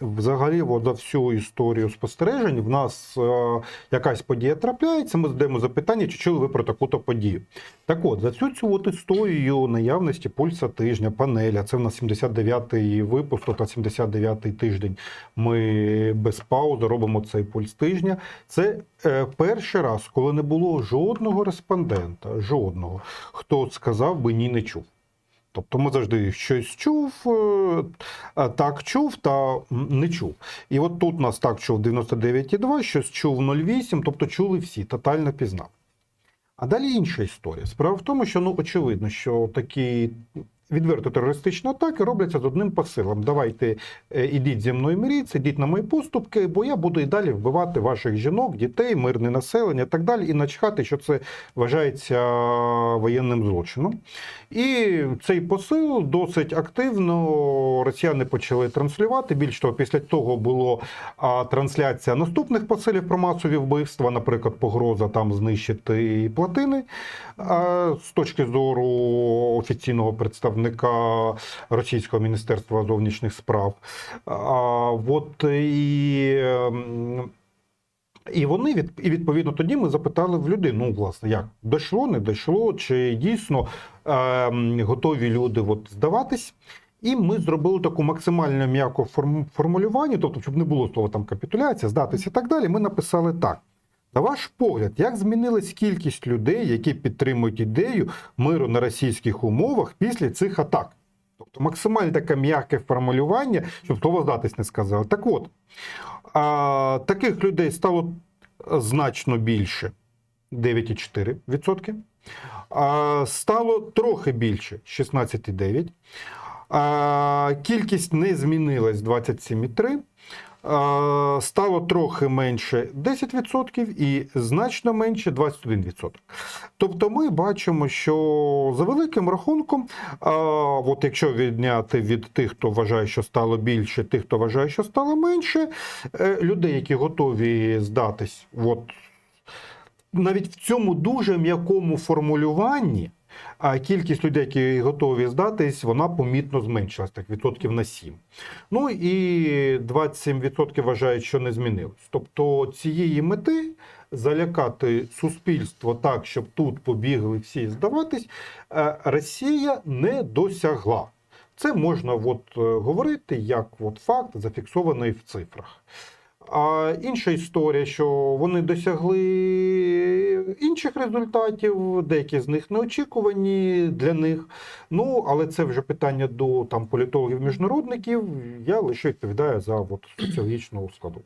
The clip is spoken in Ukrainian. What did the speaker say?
Взагалі, за всю історію спостережень, в нас е, якась подія трапляється. Ми задаємо запитання, чи чули ви про таку-то подію. Так от, за цю цю от історію наявності пульса тижня, панеля, це в нас 79-й випуск, тобто 79-й тиждень. Ми без паузи робимо цей пульс тижня. Це е, перший раз, коли не було жодного респондента, жодного, хто сказав би ні, не чув. Тобто ми завжди щось чув, е, так чув та не чув. І от тут нас так чув 99,2, щось чув 0,8, тобто чули всі, тотально пізнав. А далі інша історія. Справа в тому, що ну очевидно, що такі відверто терористичні атаки робляться з одним посилом. Давайте е, ідіть зі мною миріться, ідіть на мої поступки, бо я буду і далі вбивати ваших жінок, дітей, мирне населення і так далі, і начхати, що це вважається воєнним злочином. І цей посил досить активно росіяни почали транслювати. Більш того, після того було трансляція наступних посилів про масові вбивства, наприклад, погроза там знищити плотини. З точки зору офіційного представника Російського міністерства зовнішніх справ. А, от і. ем, і вони від і відповідно тоді ми запитали в людей: ну, власне, як дійшло, не дійшло, чи дійсно е, готові люди от, здаватись. І ми зробили таку максимально м'яку форм, формулювання, тобто, щоб не було слова там капітуляція, здатись і так далі. Ми написали так. На ваш погляд, як змінилась кількість людей, які підтримують ідею миру на російських умовах після цих атак? Тобто максимально таке м'яке формулювання, щоб слово здатись не сказали. Так от, а, таких людей стало значно більше 9,4%. А, стало трохи більше 16,9%. Кількість не змінилась 27,3%. Стало трохи менше 10% і значно менше 21%. Тобто ми бачимо, що за великим рахунком, от якщо відняти від тих, хто вважає, що стало більше, тих, хто вважає, що стало менше, е, людей, які готові здатись, от навіть в цьому дуже м'якому формулюванні. А кількість людей, які готові здатись, вона помітно зменшилась, так відсотків на 7. Ну і 27% вважають, що не змінилось. Тобто цієї мети залякати суспільство так, щоб тут побігли всі здаватись, е, Росія не досягла. Це можна от, е, говорити як от факт, зафіксований в цифрах. А інша історія, що вони досягли інших результатів, деякі з них неочікувані для них. Ну, але це вже питання до там політологів міжнародників. Я лише відповідаю за от, соціологічну складу.